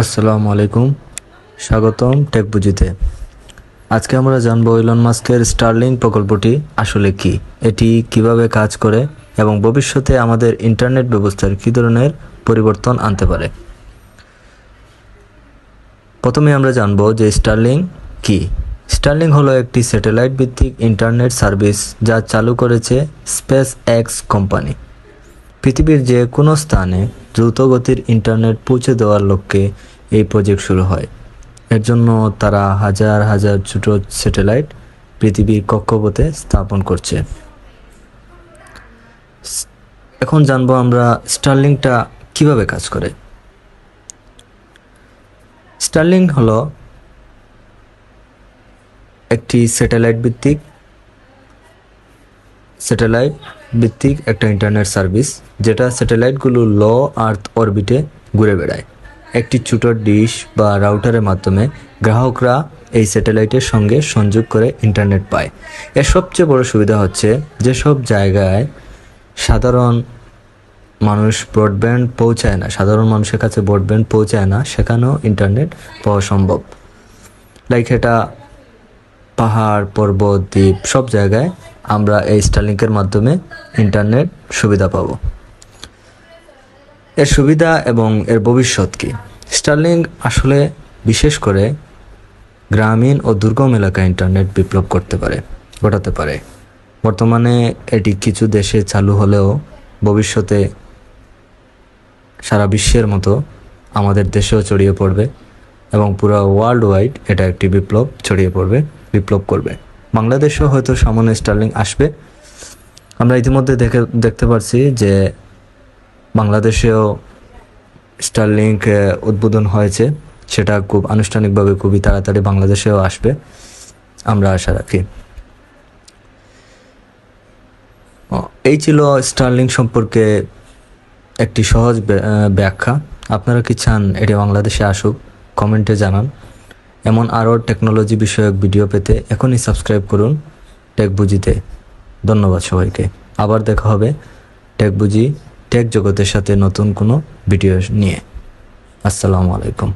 আসসালামু আলাইকুম। স্বাগতম টেক বুঝিতে আজকে আমরা জানব ইলন মাস্কের স্টারলিং প্রকল্পটি আসলে কি, এটি কীভাবে কাজ করে এবং ভবিষ্যতে আমাদের ইন্টারনেট ব্যবস্থার কী ধরনের পরিবর্তন আনতে পারে। প্রথমে আমরা জানব যে স্টারলিং কি। স্টারলিং হলো একটি স্যাটেলাইট ভিত্তিক ইন্টারনেট সার্ভিস যা চালু করেছে স্পেস এক্স কোম্পানি। পৃথিবীর যে কোনো স্থানে দ্রুতগতির ইন্টারনেট পৌঁছে দেওয়ার লক্ষ্যে এই প্রজেক্ট শুরু হয়। এর জন্য তারা হাজার হাজার ছোট স্যাটেলাইট পৃথিবীর কক্ষপথে স্থাপন করছে। এখন জানব আমরা স্টারলিংটা কীভাবে কাজ করে। স্টারলিং হলো একটি স্যাটেলাইট ভিত্তিক স্যাটেলাইট ভিত্তিক একটা ইন্টারনেট সার্ভিস, যেটা স্যাটেলাইটগুলো লো, আর্থ অরবিটে ঘুরে বেড়ায়। একটি ছোট ডিশ বা রাউটারের মাধ্যমে গ্রাহকরা এই স্যাটেলাইটের সঙ্গে সংযোগ করে ইন্টারনেট পায়। এর সবচেয়ে বড় সুবিধা হচ্ছে যেসব জায়গায় সাধারণ মানুষ ব্রডব্যান্ড পৌঁছায় না, সাধারণ মানুষের কাছে ব্রডব্যান্ড পৌঁছায় না, সেখানেও ইন্টারনেট পাওয়া সম্ভব। লাইক এটা পাহাড়, পর্বত, দ্বীপ, সব জায়গায় আমরা এই স্টারলিংকের মাধ্যমে ইন্টারনেট সুবিধা পাব। এর সুবিধা এবং এর ভবিষ্যৎ কি? স্টারলিং আসলে বিশেষ করে গ্রামীণ ও দুর্গম এলাকায় ইন্টারনেট বিপ্লব করতে পারে, ঘটাতে পারে। বর্তমানে এটি কিছু দেশে চালু হলেও ভবিষ্যতে সারা বিশ্বের মতো আমাদের দেশেও ছড়িয়ে পড়বে এবং পুরো ওয়ার্ল্ড ওয়াইড এটা একটি বিপ্লব ছড়িয়ে পড়বে, বিপ্লব করবে। বাংলাদেশেও হয়তো সামনে স্টার্লিং আসবে। আমরা ইতিমধ্যে দেখে দেখতে পাচ্ছি যে বাংলাদেশেও স্টারলিংক আহ, উদ্বোধন হয়েছে। সেটা খুব আনুষ্ঠানিকভাবে খুবই তাড়াতাড়ি বাংলাদেশেও আসবে। আমরা আশা রাখি। এই ছিল স্টারলিং সম্পর্কে একটি সহজ ব্য- ব্যাখ্যা। আপনারা কি চান এটি বাংলাদেশে আসুক কমেন্টে জানান। এমন আরও টেকনোলজি বিষয়ক ভিডিও পেতে এখনই সাবস্ক্রাইব করুন টেক বুঝিতে ধন্যবাদ সবাইকে। আবার দেখা হবে টেক বুঝি টেক জগতের সাথে নতুন কোনো ভিডিও নিয়ে। আসসালামু আলাইকুম।